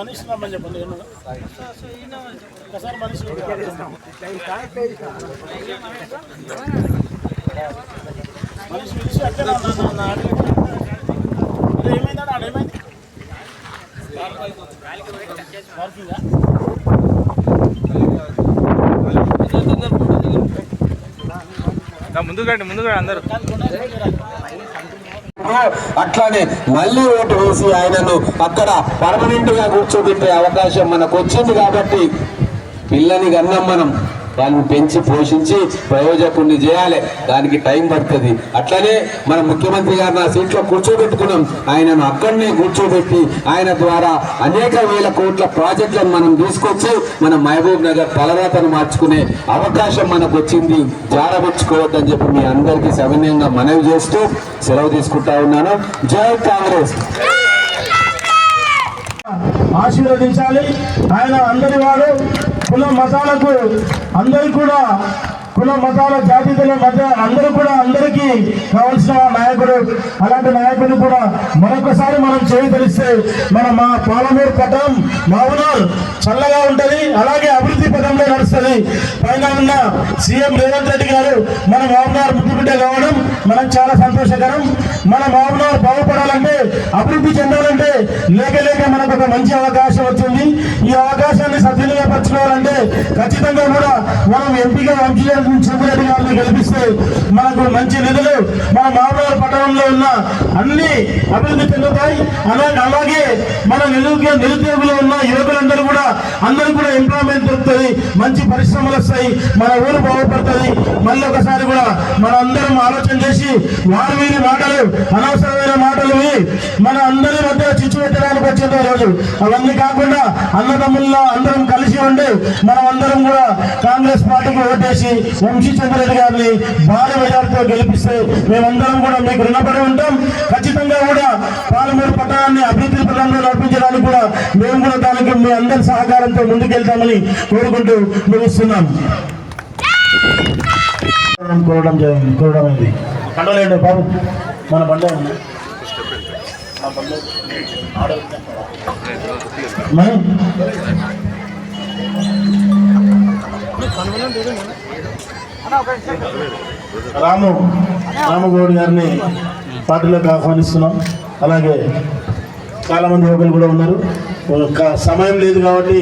మనిషి రమ్మని చెప్పండి? ఒకసారి మనిషి మనిషి పిలిచి అట్లే నా- నా- నా- నా అడిగి- అదే ఏమైందా ఆడ ఏమైంది? పార్కింగా? ముందుకండి ముందుగా అందరూ. అట్లానే మళ్ళీ ఓటు వేసి ఆయనను అక్కడ పర్మనెంట్గా కూర్చోబెట్టే అవకాశం మనకు వచ్చింది కాబట్టి పిల్లని కన్నాం మనం. దాన్ని పెంచి పోషించి ప్రయోజకుడిని చేయాలి. దానికి టైం పడుతుంది. అట్లనే మన ముఖ్యమంత్రి గారు నా సీట్లో కూర్చోబెట్టుకున్నాం. ఆయనను అక్కడనే కూర్చోబెట్టి ఆయన ద్వారా అనేక వేల కోట్ల ప్రాజెక్టులను మనం తీసుకొచ్చి మన మహబూబ్ నగర్ తలరాతను మార్చుకునే అవకాశం మనకు వచ్చింది జారబెచ్చుకోవద్దని చెప్పి మీ అందరికీ సవినయంగా మనవి చేస్తూ సెలవు తీసుకుంటా ఉన్నాను. జై కాంగ్రెస్! ఆశీర్వదించాలి. ఆయన అందరి వాడు కుల మతాలకు అందరూ కూడా కుల మతాల జాతీయుల మధ్య అందరూ కూడా అందరికీ కావాల్సిన నాయకుడు అలాంటి నాయకుడు కూడా మరొకసారి మనం చేయి తెలిస్తే మన మా పాలమూరు పథం మావునార్ చల్లగా ఉంటుంది అలాగే అభివృద్ధి పథంలో నడుస్తుంది. పైన ఉన్న సీఎం రేవంత్ రెడ్డి గారు మన మావునార్ ముద్దుబిడ్డ కావడం మనం చాలా సంతోషకరం. మన మావునార్ బాగుపడాలంటే అభివృద్ధి చెందాలంటే లేక లేక మనకు ఒక మంచి అవకాశం వచ్చింది. ఈ అవకాశాన్ని సద్వినియోగపరచుకోవాలంటే ఖచ్చితంగా కూడా మనం ఎంపీగా వంశీరెడ్డి చంద్రెడ్డి గారిని గెలిపిస్తే మనకు మంచి నిధులు మన మామూలు పట్టణంలో ఉన్న అన్ని అభివృద్ధి చెందుతాయి. అలాగే అలాగే మన నిరుద్యోగ నిరుద్యోగులు ఉన్న యువకులందరూ కూడా అందరూ కూడా ఎంప్లాయ్మెంట్ దొరుకుతుంది. మంచి పరిశ్రమలు వస్తాయి. మన ఊరు బాగుపడుతుంది. మళ్ళీ ఒకసారి కూడా మనందరం ఆలోచన చేసి వారు వీరి మాటలు అనవసరమైన మాటలు మన మన అందరి మధ్య చిచ్చు పెట్టడానికి వచ్చింది రోజు. అవన్నీ కాకుండా అన్నదమ్ముల్లో అందరం కలిసి ఉండి మనం అందరం కూడా కాంగ్రెస్ పార్టీకి ఓటేసి వంశీ చంద్రరెడ్డి గారిని భారీ మెజార్టీతో గెలిపిస్తే మేమందరం కూడా మీకు రుణపడి ఉంటాం. ఖచ్చితంగా కూడా పాలమూరు పట్టణాన్ని అభివృద్ధి పథంలో నడిపించడానికి కూడా మేము కూడా దానికి మీ అందరి సహకారంతో ముందుకెళ్తామని కోరుకుంటూ ముగిస్తున్నాం. కోరడం కోరడం అయింది కండలేండి బాబు? మన బండి ఉంది. ఆ బండి ఆడ మరి రాము రామగౌడ్ గారిని పార్టీలోకి ఆహ్వానిస్తున్నాం అలాగే చాలా మంది యువకులు కూడా ఉన్నారు సమయం లేదు కాబట్టి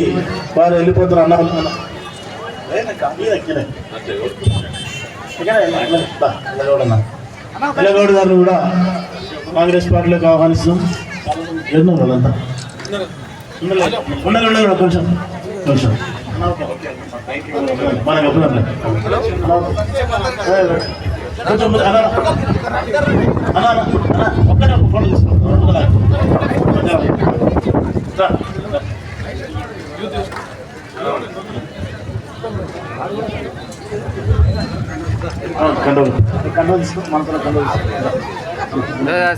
వారు వెళ్ళిపోతారు అన్న అన్న. ఇక్కడ అన్న. ఇలగౌడ్ గారిని కూడా కాంగ్రెస్ పార్టీలోకి ఆహ్వానిస్తున్నాం ఎన్నో వాళ్ళంతా? ఉండాలి ఉండాలి కొంచెం కొంచెం. మనకు అప్పుడు కొంచెం ముందు- అన్న ఒక్కడే ఒక ఫోటో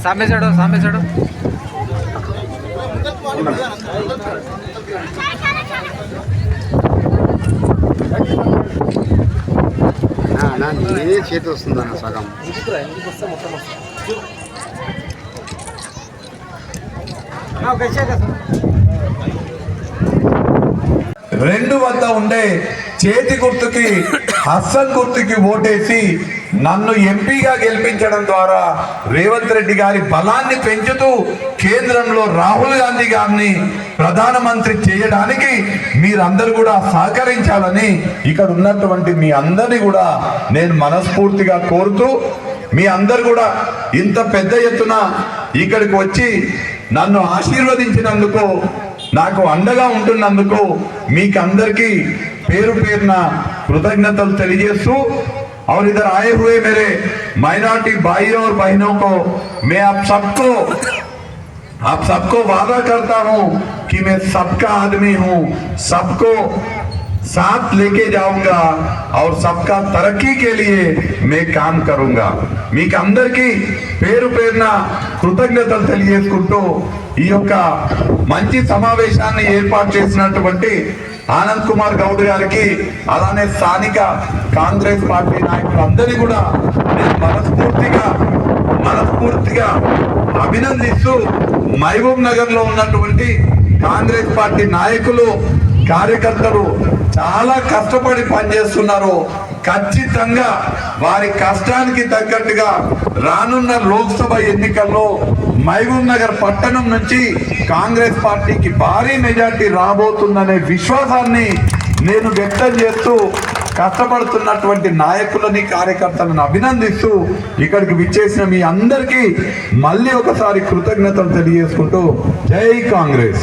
సామేశాడు సామేశాడు నేనే చేతి వస్తుందన్న సగం? రెండు వద్ద ఉండే చేతి గుర్తుకి హస్సన్ గుర్తుకి ఓటేసి నన్ను ఎంపీగా గెలిపించడం ద్వారా రేవంత్ రెడ్డి గారి బలాన్ని పెంచుతూ కేంద్రంలో రాహుల్ గాంధీ గారిని ప్రధానమంత్రి చేయడానికి మీరందరూ కూడా సహకరించాలని ఇక్కడ ఉన్నటువంటి మీ అందరినీ కూడా నేను మనస్ఫూర్తిగా కోరుతూ మీ అందరు కూడా ఇంత పెద్ద ఎత్తున ఇక్కడికి వచ్చి నన్ను ఆశీర్వదించినందుకు నాకు అండగా ఉంటున్నందుకు మీకందరికీ పేరు పేరున కృతజ్ఞతలు తెలియజేస్తూ और इधर आए हुए मेरे माइनॉरिटी भाइयों और बहनों को मैं आप सबको आप सबको वादा करता हूं कि मैं सबका आदमी हूं सबको साथ लेके जाऊंगा और सबका तरक्की के लिए मैं काम करूंगा మీకు అందరికీ పేరు పేరున కృతజ్ఞతలు తెలియజేసుకుంటూ ఈ యొక్క మంచి సమావేశాన్ని ఏర్పాటు చేసినటువంటి ఆనంద్ కుమార్ గౌడ్ గారికి అలానే స్థానిక కాంగ్రెస్ పార్టీ నాయకులందరినీ కూడా నేను మనస్ఫూర్తిగా మనస్ఫూర్తిగా అభినందిస్తూ మహబూబ్ నగర్లో ఉన్నటువంటి కాంగ్రెస్ పార్టీ నాయకులు కార్యకర్తలు చాలా కష్టపడి పనిచేస్తున్నారు. ఖచ్చితంగా వారి కష్టానికి తగ్గట్టుగా రానున్న లోక్సభ ఎన్నికల్లో మహబూబ్ నగర్ పట్టణం నుంచి కాంగ్రెస్ పార్టీకి భారీ మెజార్టీ రాబోతుందనే విశ్వాసాన్ని నేను వ్యక్తం చేస్తూ కష్టపడుతున్నటువంటి నాయకులని కార్యకర్తలను అభినందిస్తూ ఇక్కడికి విచ్చేసిన మీ అందరికీ మళ్ళీ ఒకసారి కృతజ్ఞతలు తెలియజేసుకుంటూ జై కాంగ్రెస్.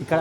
ఇక్కడ